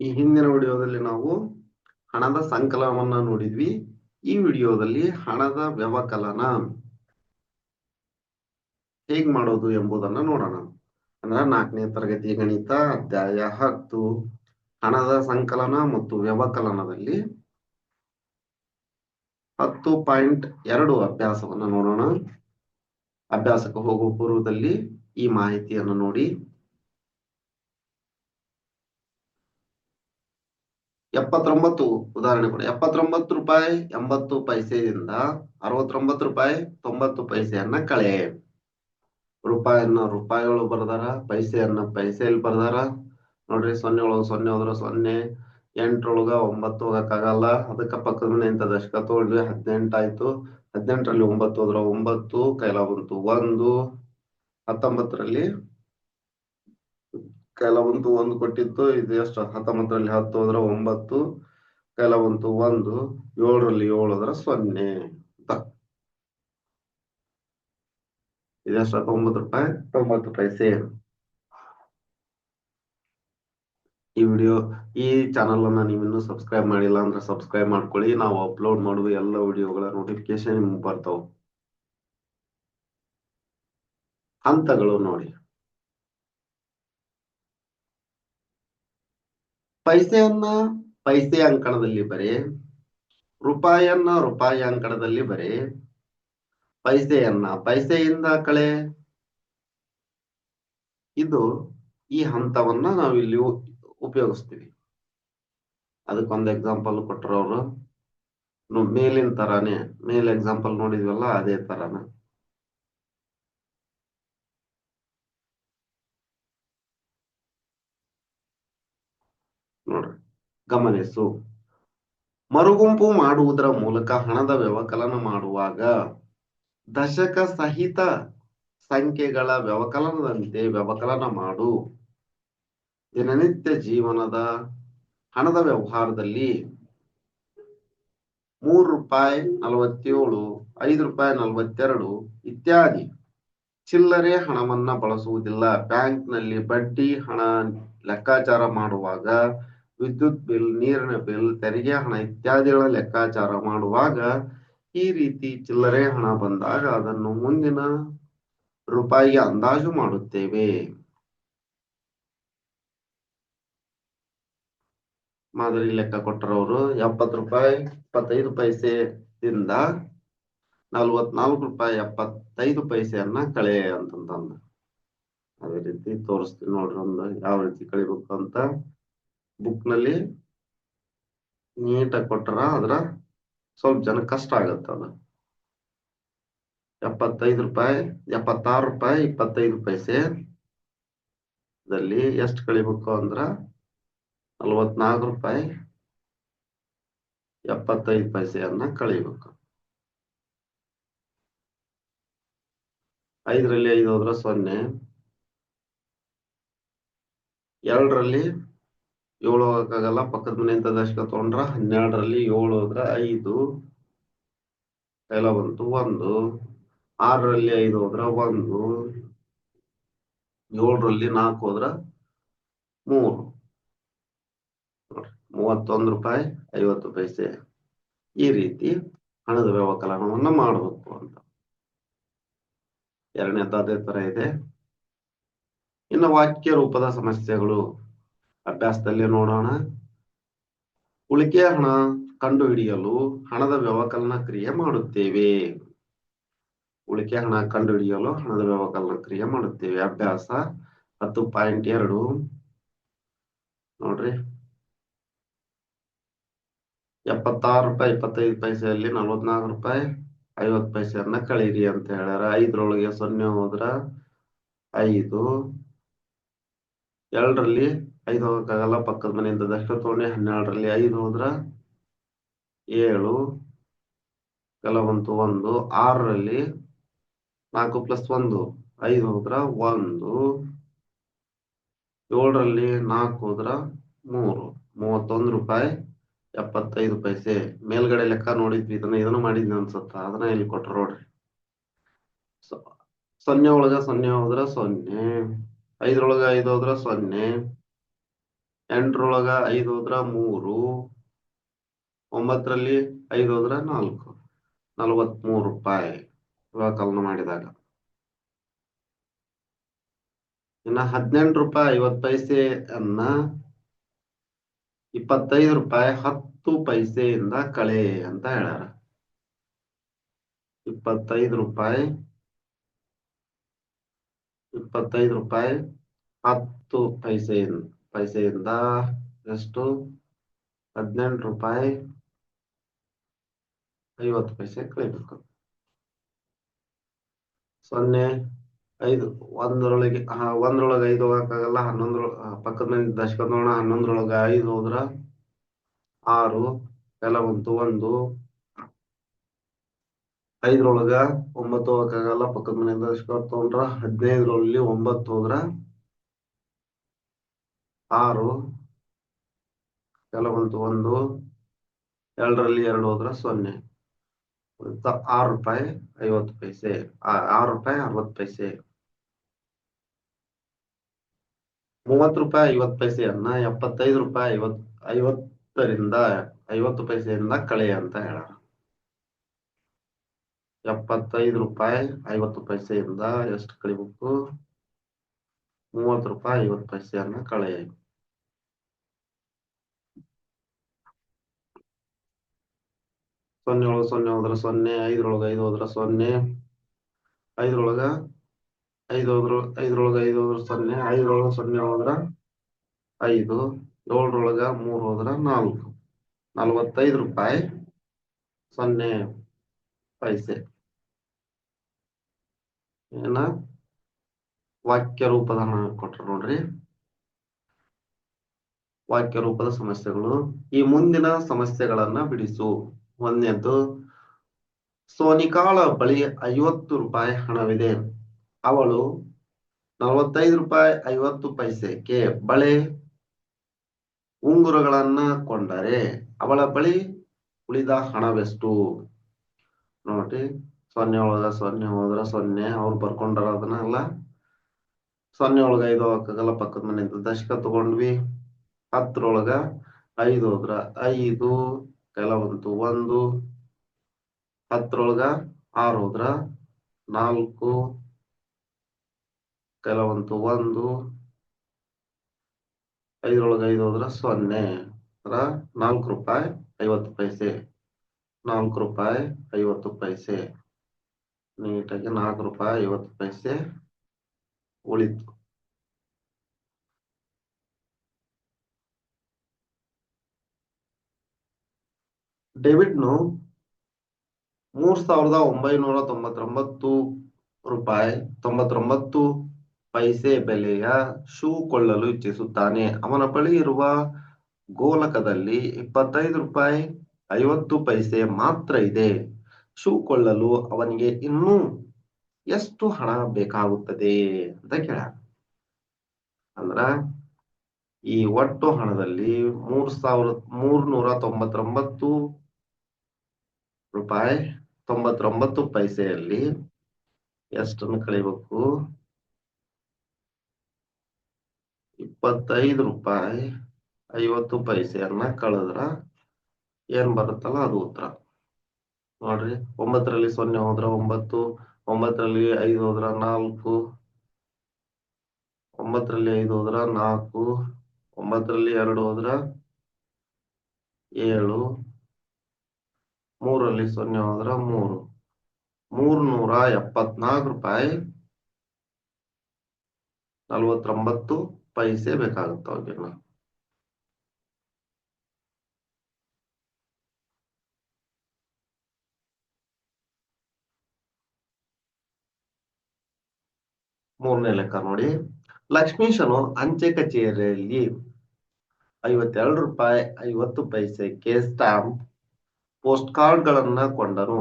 ಈ ಹಿಂದಿನ ವಿಡಿಯೋದಲ್ಲಿ ನಾವು ಹಣದ ಸಂಕಲನವನ್ನ ನೋಡಿದ್ವಿ. ಈ ವಿಡಿಯೋದಲ್ಲಿ ಹಣದ ವ್ಯವಕಲನ ಹೇಗ್ ಮಾಡೋದು ಎಂಬುದನ್ನ ನೋಡೋಣ. ಅಂದ್ರೆ ನಾಲ್ಕನೇ ತರಗತಿ ಗಣಿತ ಅಧ್ಯಾಯ ಹತ್ತು. ಹಣದ ಸಂಕಲನ ಮತ್ತು ವ್ಯವಕಲನದಲ್ಲಿ ಹತ್ತು ಪಾಯಿಂಟ್ ಎರಡು ಅಭ್ಯಾಸವನ್ನ ನೋಡೋಣ. ಅಭ್ಯಾಸಕ್ಕೆ ಹೋಗುವ ಪೂರ್ವದಲ್ಲಿ ಈ ಮಾಹಿತಿಯನ್ನು ನೋಡಿ. ಎಪ್ಪತ್ತೊಂಬತ್ತು ಉದಾಹರಣೆ ಕೊಡಿ. ಎಪ್ಪತ್ತೊಂಬತ್ತು ರೂಪಾಯಿ ಎಂಬತ್ತು ಪೈಸೆಯಿಂದ ಅರವತ್ತೊಂಬತ್ತು ರೂಪಾಯಿ ತೊಂಬತ್ತು ಪೈಸೆಯನ್ನ ಕಳೆ. ರೂಪಾಯಿಯನ್ನ ರೂಪಾಯಿಗಳು ಬರ್ದಾರ, ಪೈಸೆಯನ್ನ ಪೈಸೆಯಲ್ಲಿ ಬರ್ದಾರ. ನೋಡ್ರಿ, ಸೊನ್ನೆ ಒಳಗ ಸೊನ್ನೆ ಹೋದ್ರ ಸೊನ್ನೆ ಎಂಟ್ರೊಳಗ ಒಂಬತ್ತು ಹೋಗಕ್ಕಾಗಲ್ಲ. ಅದಕ್ಕ ಪಕ್ಕದ ಅಂತ ದಶಕ ತಗೊಂಡ್ವಿ ಹದಿನೆಂಟಾಯ್ತು ಹದಿನೆಂಟರಲ್ಲಿ ಒಂಬತ್ತು ಹೋದ್ರ ಒಂಬತ್ತು, ಕೈಲ ಬಂತು ಒಂದು. ಹತ್ತೊಂಬತ್ತರಲ್ಲಿ ಕೈಲ ಬಂತು ಒಂದು ಕೊಟ್ಟಿತ್ತು ಇದು ಎಷ್ಟು? ಹತ್ತೊಂಬತ್ತರಲ್ಲಿ ಹತ್ತು ಹೋದ್ರ ಒಂಬತ್ತು ಕೆಲವಂತೂ ಒಂದು ಏಳರಲ್ಲಿ ಏಳು ಹೋದ್ರ ಸೊನ್ನೆ ಅಂತ. ಇದೆಷ್ಟು ತೊಂಬತ್ತು ರೂಪಾಯಿ? ತೊಂಬತ್ತು ಪೈಸೆ ಈ ವಿಡಿಯೋ ಈ ಚಾನಲ್ ಅನ್ನ ನೀವು ಇನ್ನೂ ಸಬ್ಸ್ಕ್ರೈಬ್ ಮಾಡಿಲ್ಲ ಅಂದ್ರೆ ಸಬ್ಸ್ಕ್ರೈಬ್ ಮಾಡ್ಕೊಳ್ಳಿ. ನಾವು ಅಪ್ಲೋಡ್ ಮಾಡುವ ಎಲ್ಲ ವಿಡಿಯೋಗಳ ನೋಟಿಫಿಕೇಶನ್ ನಿಮ್ಗೆ ಬರ್ತಾವ. ಹಂತಗಳು ನೋಡಿ. ಪೈಸೆಯನ್ನ ಪೈಸೆ ಅಂಕಣದಲ್ಲಿ ಬರೆ, ರೂಪಾಯನ್ನ ರೂಪಾಯಿ ಅಂಕಣದಲ್ಲಿ ಬರೆ, ಪೈಸೆಯನ್ನ ಪೈಸೆಯಿಂದ ಕಳೆ. ಇದು ಈ ಹಂತವನ್ನ ನಾವು ಇಲ್ಲಿ ಉ- ಉಪಯೋಗಿಸ್ತೀವಿ. ಅದಕ್ಕೊಂದು ಎಕ್ಸಾಂಪಲ್ ಕೊಟ್ಟರು ಅವರು ಮೇಲಿನ ತರಾನೇ, ಮೇಲ್ ಎಕ್ಸಾಂಪಲ್ ನೋಡಿದ್ವಲ್ಲ, ಅದೇ ತರಾನ. ನೋಡ್ರಿ. ಗಮನಿಸು ಮರುಗುಂಪು ಮಾಡುವುದರ ಮೂಲಕ ಹಣದ ವ್ಯವಕಲನ ಮಾಡುವಾಗ ದಶಕ ಸಹಿತ ಸಂಖ್ಯೆಗಳ ವ್ಯವಕಲನದಂತೆ ವ್ಯವಕಲನ ಮಾಡು. ದಿನನಿತ್ಯ ಜೀವನದ ಹಣದ ವ್ಯವಹಾರದಲ್ಲಿ ಮೂರು ರೂಪಾಯಿ ನಲವತ್ತೇಳು, ಐದು ರೂಪಾಯಿ ನಲವತ್ತೆರಡು ಇತ್ಯಾದಿ. ಚಿಲ್ಲರೆ ಹಣವನ್ನ ಬಳಸುವುದಿಲ್ಲ. ಬ್ಯಾಂಕ್ನಲ್ಲಿ ಬಡ್ಡಿ, ಹಣ ಲೆಕ್ಕಾಚಾರ ಮಾಡುವಾಗ ವಿದ್ಯುತ್ ಬಿಲ್, ನೀರಿನ ಬಿಲ್, ತೆರಿಗೆ ಹಣ ಇತ್ಯಾದಿಗಳ ಲೆಕ್ಕಾಚಾರ ಮಾಡುವಾಗ ಈ ರೀತಿ ಚಿಲ್ಲರೆ ಹಣ ಬಂದಾಗ ಅದನ್ನು ಮುಂದಿನ ರೂಪಾಯಿಗೆ ಅಂದಾಜು ಮಾಡುತ್ತೇವೆ. ಮಾದರಿ ಲೆಕ್ಕ ಕೊಟ್ಟರವರು ಎಪ್ಪತ್ತು ರೂಪಾಯಿ ಇಪ್ಪತ್ತೈದು ಪೈಸೆದಿಂದ ನಲ್ವತ್ನಾಲ್ಕು ರೂಪಾಯಿ, ಎಪ್ಪತ್ತೈದು ಪೈಸೆಯನ್ನ ಕಳೆ ಅಂತಂದ ಅದೇ ರೀತಿ ತೋರಿಸ್ತೀನಿ ನೋಡ್ರಿ ಒಂದು ಯಾವ ರೀತಿ ಕಳಿಬೇಕು ಅಂತ. ಬುಕ್ನಲ್ಲಿ ನೀಟಾಗಿ ಕೊಟ್ಟರ, ಅದ್ರ ಸ್ವಲ್ಪ ಜನ ಕಷ್ಟ ಆಗತ್ತ ಅದು. ಎಪ್ಪತ್ತೈದು ರೂಪಾಯಿ, ಎಪ್ಪತ್ತಾರು ರೂಪಾಯಿ, ಇಪ್ಪತ್ತೈದು ಪೈಸೆ ದಲ್ಲಿ ಎಷ್ಟು ಕಳಿಬೇಕು ಅಂದ್ರ ನಲ್ವತ್ನಾಲ್ಕು ರೂಪಾಯಿ, ಎಪ್ಪತ್ತೈದು ಪೈಸೆಯನ್ನ ಕಳಿಬೇಕು. ಐದರಲ್ಲಿ ಐದು ಹೋದ್ರೆ ಸೊನ್ನೆ. ಎರಡರಲ್ಲಿ ಏಳು ಹೋಗಕ್ಕಾಗಲ್ಲ ಪಕ್ಕದ ಅಂತ ದಶಕ ತಗೊಂಡ್ರ, ಹನ್ನೆರಡರಲ್ಲಿ ಏಳು ಹೋದ್ರ ಐದು. ಕೈಲ ಬಂತು ಒಂದು, ಆರರಲ್ಲಿ ಐದು ಹೋದ್ರ ಒಂದು, ಏಳರಲ್ಲಿ ನಾಲ್ಕು ಹೋದ್ರ ಮೂರು. ನೋಡ್ರಿ, ಮೂವತ್ತೊಂದು ರೂಪಾಯಿ, ಐವತ್ತು ಪೈಸೆ. ಈ ರೀತಿ ಹಣದ ವ್ಯವಕಲನವನ್ನ ಮಾಡಬೇಕು ಅಂತ. ಎರಡನೇದ್ದು ಅದೇ ತರ ಇದೆ. ಇನ್ನು ವಾಕ್ಯ ರೂಪದ ಸಮಸ್ಯೆಗಳು. ಅಭ್ಯಾಸದಲ್ಲಿ ನೋಡೋಣ. ಉಳಿಕೆ ಹಣ ಕಂಡುಹಿಡಿಯಲು ಹಣದ ವ್ಯವಕಲನ ಕ್ರಿಯೆ ಮಾಡುತ್ತೇವೆ. ಉಳಿಕೆ ಹಣ ಕಂಡುಹಿಡಿಯಲು ಹಣದ ವ್ಯವಕಲನ ಕ್ರಿಯೆ ಮಾಡುತ್ತೇವೆ. ಅಭ್ಯಾಸ ಹತ್ತು ಪಾಯಿಂಟ್ ಎರಡು. ನೋಡ್ರಿ. ಎಪ್ಪತ್ತಾರು ರೂಪಾಯಿ, ಇಪ್ಪತ್ತೈದು ಪೈಸೆಯಲ್ಲಿ ನಲವತ್ನಾಲ್ಕು ರೂಪಾಯಿ, ಐವತ್ತು ಪೈಸೆಯನ್ನ ಕಳೀರಿ ಅಂತ ಹೇಳ್ಯಾರ. ಐದರೊಳಗೆ ಸೊನ್ನೆ ಹೋದ್ರ ಐದು. ಎರಡರಲ್ಲಿ ಐದು ಹೋಗಕ್ಕಾಗಲ್ಲ, ಪಕ್ಕದ ಮನೆಯಿಂದ ದಷ್ಟ ತಗೊಂಡೆ ಹನ್ನೆರಡರಲ್ಲಿ ಐದು ಹೋದ್ರ ಏಳು, ಕೆಲವಂತು ಒಂದು, ಆರರಲ್ಲಿ ನಾಲ್ಕು ಪ್ಲಸ್ ಒಂದು, ಐದು ಹೋದ್ರ ಒಂದು, ಏಳರಲ್ಲಿ ನಾಲ್ಕು ಹೋದ್ರ ಮೂರು, ಮೂವತ್ತೊಂದು ರೂಪಾಯಿ, ಎಪ್ಪತ್ತೈದು ಪೈಸೆ. ಮೇಲ್ಗಡೆ ಲೆಕ್ಕ ನೋಡಿದ್ವಿ, ಇದನ್ನ ಇದನ್ನು ಮಾಡಿದ್ವಿ ಅನ್ಸುತ್ತ, ಅದನ್ನ ಇಲ್ಲಿ ಕೊಟ್ರ ನೋಡ್ರಿ. ಸೊನ್ನೆ ಒಳಗ ಸೊನ್ನೆ ಹೋದ್ರ ಸೊನ್ನೆ, ಐದರೊಳಗ ಐದು ಹೋದ್ರ ಸೊನ್ನೆ ಎಂಟರೊಳಗ ಐದು ಹೋದ್ರ ಮೂರು, ಒಂಬತ್ತರಲ್ಲಿ ಐದು ಹೋದ್ರ ನಾಲ್ಕು, ನಲವತ್ಮೂರು ರೂಪಾಯಿ ವ್ಯವಕಲನ ಮಾಡಿದಾಗ. ಇನ್ನ ಹದಿನೆಂಟು ರೂಪಾಯಿ ಐವತ್ ಪೈಸೆ ಅನ್ನ ಇಪ್ಪತ್ತೈದು ರೂಪಾಯಿ ಹತ್ತು ಪೈಸೆಯಿಂದ ಕಳೆ ಅಂತ ಹೇಳ್ಯಾರ. ಇಪ್ಪತ್ತೈದು ರೂಪಾಯಿ ಇಪ್ಪತ್ತೈದು ರೂಪಾಯಿ ಹತ್ತು ಪೈಸೆಯಿಂದ. ಪೈಸೆಯಿಂದ ಎಷ್ಟು ಹದಿನೆಂಟು ರೂಪಾಯಿ ಐವತ್ತು ಪೈಸೆ ಕಳಿಬೇಕು ಸೊನ್ನೆ ಐದು ಒಂದರೊಳಗೆ ಒಂದ್ರೊಳಗೆ ಐದು ಹೋಗಕ್ಕಾಗಲ್ಲ ಹನ್ನೊಂದ್ರ ಪಕ್ಕದ ಮನೆ ದಶಕ ನೋಡೋಣ ಹನ್ನೊಂದರೊಳಗೆ ಐದು ಹೋದ್ರ ಆರು ಎಲ್ಲ ಬಂತು ಒಂದು ಐದ್ರೊಳಗ ಒಂಬತ್ತು ಹೋಗಕ್ಕಾಗಲ್ಲ ಪಕ್ಕದ ಮನೆ ದಶಕ ತಗೊಂಡ್ರ ಹದಿನೈದರಲ್ಲಿ ಒಂಬತ್ತು ಹೋದ್ರ ಆರು ಎಲ್ಲ ಬಂತು ಒಂದು, ಎರಡರಲ್ಲಿ ಎರಡು ಹೋದ್ರೆ ಸೊನ್ನೆ. ಆರು ರೂಪಾಯಿ ಐವತ್ತು ಪೈಸೆ ಆರು ರೂಪಾಯಿ ಅರವತ್ತು ಪೈಸೆ. ಮೂವತ್ತು ರೂಪಾಯಿ ಐವತ್ತು ಪೈಸೆಯನ್ನ ಎಪ್ಪತ್ತೈದು ರೂಪಾಯಿ ಐವತ್ ಐವತ್ತರಿಂದ, ಐವತ್ತು ಪೈಸೆಯಿಂದ ಕಳೆ ಅಂತ ಹೇಳ ಎಪ್ಪತ್ತೈದು ರೂಪಾಯಿ ಐವತ್ತು ಪೈಸೆಯಿಂದ ಎಷ್ಟು ಕಳಿಬೇಕು? ಮೂವತ್ತು ರೂಪಾಯಿ ಐವತ್ತು ಪೈಸೆಯನ್ನ ಕಳೆ ಸೊನ್ನೆ ಒಳಗ ಸೊನ್ನೆ ಹೋದ್ರ ಸೊನ್ನೆ, ಐದ್ರೊಳಗ ಐದು ಹೋದ್ರ ಸೊನ್ನೆ, ಐದರೊಳಗ ಐದು ಹೋದ್ರ, ಐದ್ರೊಳಗ ಐದು ಹೋದ್ರ ಸೊನ್ನೆ, ಐದರೊಳಗ ಸೊನ್ನೆ ಹೋದ್ರ ಐದು, ಏಳರೊಳಗ ಮೂರು ಹೋದ್ರ ನಾಲ್ಕು. ನಲವತ್ತೈದು ರೂಪಾಯಿ ಸೊನ್ನೆ ಪೈಸೆ. ಏನ? ವಾಕ್ಯ ರೂಪದ ಕೊಟ್ರ ನೋಡ್ರಿ. ವಾಕ್ಯ ರೂಪದ ಸಮಸ್ಯೆಗಳು. ಈ ಮುಂದಿನ ಸಮಸ್ಯೆಗಳನ್ನ ಬಿಡಿಸು. ಒಂದನೇದು ಸೋನಿಕಾಳ ಬಳಿ ಐವತ್ತು ರೂಪಾಯಿ ಹಣವಿದೆ. ಅವಳು ನಲವತ್ತೈದು ರೂಪಾಯಿ ಐವತ್ತು ಪೈಸೆಗೆ ಬಳೆ ಉಂಗುರಗಳನ್ನ ಕೊಂಡರೆ ಅವಳ ಬಳಿ ಉಳಿದ ಹಣವೆಷ್ಟು? ನೋಡ್ರಿ. ಸೊನ್ನೆ ಒಳಗ ಸೊನ್ನೆ ಹೋದ್ರ ಸೊನ್ನೆ, ಅವ್ರು ಬರ್ಕೊಂಡಾರ ಅದನ್ನೆಲ್ಲ ಸೊನ್ನೆ ಒಳಗ, ಐದು ಹಾಕಲ್ಲ ಪಕ್ಕದ ಮನೆಯಿಂದ ದಶಕ ತಗೊಂಡ್ವಿ. ಹತ್ತರೊಳಗ ಐದು ಹೋದ್ರ, ಐದು, ಕೆಲವಂತು ಒಂದು, ಹತ್ತರೊಳಗ ಆರು ಹೋದ್ರ, ನಾಲ್ಕು, ಕೆಲವಂತು ಒಂದು, ಐದರೊಳಗ ಐದು ಹೋದ್ರ ಸೊನ್ನೆ ಅಂದ್ರ ನಾಲ್ಕು ರೂಪಾಯಿ ಐವತ್ತು ಪೈಸೆ, ನಾಲ್ಕು ರೂಪಾಯಿ ಐವತ್ತು ಪೈಸೆ, ನೀಟಾಗಿ ನಾಲ್ಕು ರೂಪಾಯಿ ಐವತ್ತು ಪೈಸೆ ಉಳಿತು ಡೆಬಿಟ್ನು ಮೂರ್ ಸಾವಿರದ ಒಂಬೈನೂರ ತೊಂಬತ್ತೊಂಬತ್ತು ರೂಪಾಯಿ, ತೊಂಬತ್ತೊಂಬತ್ತು ಪೈಸೆ ಬೆಲೆಯ ಶೂ ಕೊಳ್ಳಲು ಇಚ್ಛಿಸುತ್ತಾನೆ. ಅವನ ಬಳಿ ಇರುವ ಗೋಲಕದಲ್ಲಿ ಇಪ್ಪತ್ತೈದು ರೂಪಾಯಿ ಐವತ್ತು ಪೈಸೆ ಮಾತ್ರ ಇದೆ. ಶೂ ಕೊಳ್ಳಲು ಅವನಿಗೆ ಇನ್ನೂ ಎಷ್ಟು ಹಣ ಬೇಕಾಗುತ್ತದೆ ಅಂತ ಕೇಳ ಅಂದ್ರ ಈ ಒಟ್ಟು ಹಣದಲ್ಲಿ ಮೂರ್ ಸಾವಿರ, ಮೂರ್ನೂರ ತೊಂಬತ್ತೊಂಬತ್ತು ರೂಪಾಯಿ, ತೊಂಬತ್ತೊಂಬತ್ತು ಪೈಸೆಯಲ್ಲಿ ಎಷ್ಟನ್ನು ಕಳಿಬೇಕು? ಇಪ್ಪತ್ತೈದು ರೂಪಾಯಿ, ಐವತ್ತು ಪೈಸೆಯನ್ನ ಕಳೆದ್ರ ಏನ್ ಬರುತ್ತಲ್ಲ ಅದು ಉತ್ತರ. ನೋಡ್ರಿ, ಒಂಬತ್ತರಲ್ಲಿ ಸೊನ್ನೆ ಹೋದ್ರ ಒಂಬತ್ತು ಒಂಬತ್ತರಲ್ಲಿ ಐದು ಹೋದ್ರ ನಾಲ್ಕು, ಒಂಬತ್ತರಲ್ಲಿ ಐದು ಹೋದ್ರ ನಾಲ್ಕು, ಒಂಬತ್ತರಲ್ಲಿ ಎರಡು ಹೋದ್ರ ಏಳು ಮೂರಲ್ಲಿ ಸೊನ್ನೆ ಹೋದ್ರ ಮೂರು. ಮೂರ್ನೂರ ಎಪ್ಪತ್ನಾಲ್ಕು ರೂಪಾಯಿ ನಲ್ವತ್ತೊಂಬತ್ತು ಪೈಸೆ ಬೇಕಾಗುತ್ತೆ ಅವ್ರಿಗೆ. ಮೂರನೇ ಲೆಕ್ಕ ನೋಡಿ. ಲಕ್ಷ್ಮೀಶನು ಅಂಚೆ ಕಚೇರಿಯಲ್ಲಿ ಐವತ್ತೆರಡು ರೂಪಾಯಿ, ಐವತ್ತು ಪೈಸೆಗೆ ಸ್ಟಾಂಪ್ ಪೋಸ್ಟ್ ಕಾರ್ಡ್ ಗಳನ್ನ ಕೊಂಡನು.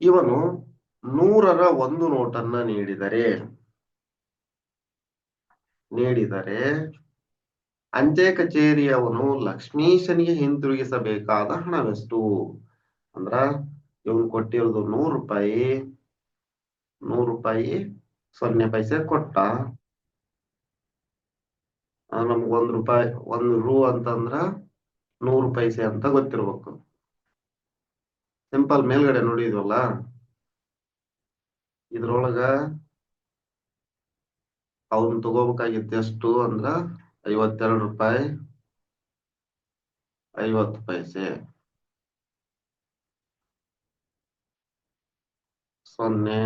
ಇವನು ನೂರರ ಒಂದು ನೋಟನ್ನ ನೀಡಿದರೆ ನೀಡಿದರೆ ಅಂಚೆ ಕಚೇರಿಯವನು ಲಕ್ಷ್ಮೀಶನಿಗೆ ಹಿಂತಿರುಗಿಸಬೇಕಾದ ಹಣವೆಷ್ಟು? ಅಂದ್ರ ಇವನು ಕೊಟ್ಟಿರೋದು ನೂರು ರೂಪಾಯಿ ನೂರು ರೂಪಾಯಿ ಸೊನ್ನೆ ಪೈಸೆ ಕೊಟ್ಟ. ನಮ್ಗ ಒಂದ್ ರೂಪಾಯಿ, ಒಂದ್ ರೂ ಅಂತಂದ್ರ ನೂರು ಪೈಸೆ ಅಂತ ಗೊತ್ತಿರ್ಬೇಕು. ಸಿಂಪಲ್ ಮೇಲ್ಗಡೆ ನೋಡಿದ್ವಲ್ಲ ಇದ್ರೊಳಗ ಅವನ್ ತಗೋಬೇಕಾಗಿತ್ತು ಎಷ್ಟು ಅಂದ್ರ ಐವತ್ತೆರಡು ರೂಪಾಯಿ, ಐವತ್ತು ಪೈಸೆ. ಸೊನ್ನೆ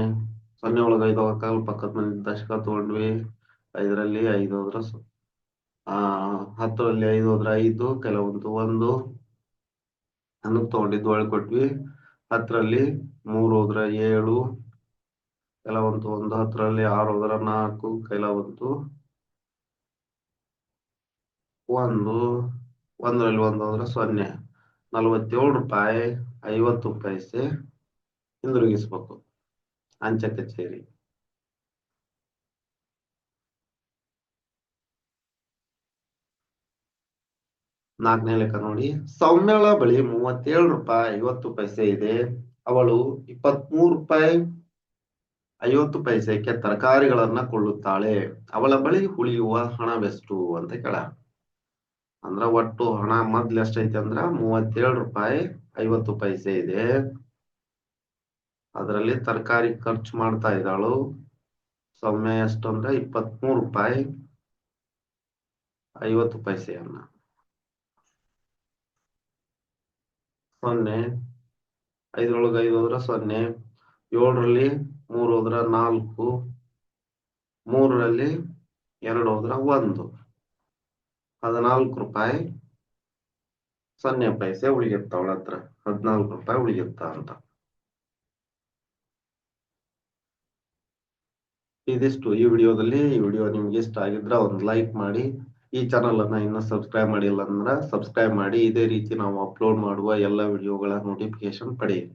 ಸೊನ್ನೆ ಒಳಗ ಐದು ಹೋಗಕ್ಕಾಗಲ್ಲ ಪಕ್ಕದ ಮನೆ ದಶಕ ತಗೊಂಡ್ವಿ. ಐದರಲ್ಲಿ ಐದು ಹೋದ್ರ ಆ, ಹತ್ತರಲ್ಲಿ ಐದು ಹೋದ್ರ ಐದು, ಕೆಲವೊಂದು ಒಂದು ಹನ್ನೊಂದು ತಗೊಂಡಿದ್ದು ಒಳಗೆ ಕೊಟ್ವಿ. ಹತ್ತರಲ್ಲಿ ಮೂರು ಹೋದ್ರ ಏಳು, ಕೆಲವೊಂದು ಒಂದು, ಹತ್ತರಲ್ಲಿ ಆರು ಹೋದ್ರ ನಾಲ್ಕು, ಕೆಲವೊಂದು ಒಂದು, ಒಂದರಲ್ಲಿ ಒಂದು ಹೋದ್ರ ಸೊನ್ನೆ. ನಲವತ್ತೇಳು ರೂಪಾಯಿ ಐವತ್ತು ಪೈಸೆ ಹಿಂದಿರುಗಿಸ್ಬೇಕು. ಅಂಚೆ ಕಚೇರಿ ನಾಲ್ಕನೇ ಲೆಕ್ಕ ನೋಡಿ. ಸೌಮ್ಯಳ ಬಳಿ ಮೂವತ್ತೇಳು ರೂಪಾಯಿ ಐವತ್ತು ಪೈಸೆ ಇದೆ. ಅವಳು ಇಪ್ಪತ್ಮೂರು ರೂಪಾಯಿ ಐವತ್ತು ಪೈಸೆಗೆ ತರಕಾರಿಗಳನ್ನ ಕೊಳ್ಳುತ್ತಾಳೆ. ಅವಳ ಬಳಿ ಉಳಿಯುವ ಹಣವೆಷ್ಟು ಅಂತ ಕೇಳ. ಅಂದ್ರ ಒಟ್ಟು ಹಣ ಮೊದ್ಲು ಎಷ್ಟೈತೆ ಅಂದ್ರ ಮೂವತ್ತೇಳು ರೂಪಾಯಿ ಐವತ್ತು ಪೈಸೆ ಇದೆ. ಅದರಲ್ಲಿ ತರಕಾರಿ ಖರ್ಚು ಮಾಡ್ತಾ ಇದ್ದಾಳು. ಸೊಮ್ಮೆ ಎಷ್ಟು ಅಂದ್ರೆ ಇಪ್ಪತ್ಮೂರು ರೂಪಾಯಿ, ಐವತ್ತು ಪೈಸೆಯನ್ನ ಸೊನ್ನೆ, ಐದರೊಳಗೆ ಐದು ಹೋದ್ರ ಸೊನ್ನೆ, ಏಳರಲ್ಲಿ ಮೂರು ಹೋದ್ರ ನಾಲ್ಕು, ಮೂರರಲ್ಲಿ ಎರಡು ಹೋದ್ರ ಒಂದು. ಹದಿನಾಲ್ಕು ರೂಪಾಯಿ ಸೊನ್ನೆ ಪೈಸೆ ಉಳಿಯುತ್ತ ಅವಳ ಹತ್ರ ಹದಿನಾಲ್ಕು ರೂಪಾಯಿ ಉಳಿಯುತ್ತ ಅಂತ. ಇದಿಷ್ಟು ಈ ವಿಡಿಯೋದಲ್ಲಿ. ಈ ವಿಡಿಯೋ ನಿಮ್ಗೆ ಇಷ್ಟ ಆಗಿದ್ರೆ ಒಂದು ಲೈಕ್ ಮಾಡಿ. ಈ ಚಾನಲ್ ಅನ್ನ ಇನ್ನೂ ಸಬ್ಸ್ಕ್ರೈಬ್ ಮಾಡಿಲ್ಲ ಅಂದ್ರೆ ಸಬ್ಸ್ಕ್ರೈಬ್ ಮಾಡಿ. ಇದೇ ರೀತಿ ನಾವು ಅಪ್ಲೋಡ್ ಮಾಡುವ ಎಲ್ಲ ವಿಡಿಯೋಗಳ ನೋಟಿಫಿಕೇಶನ್ ಪಡೆಯಿರಿ.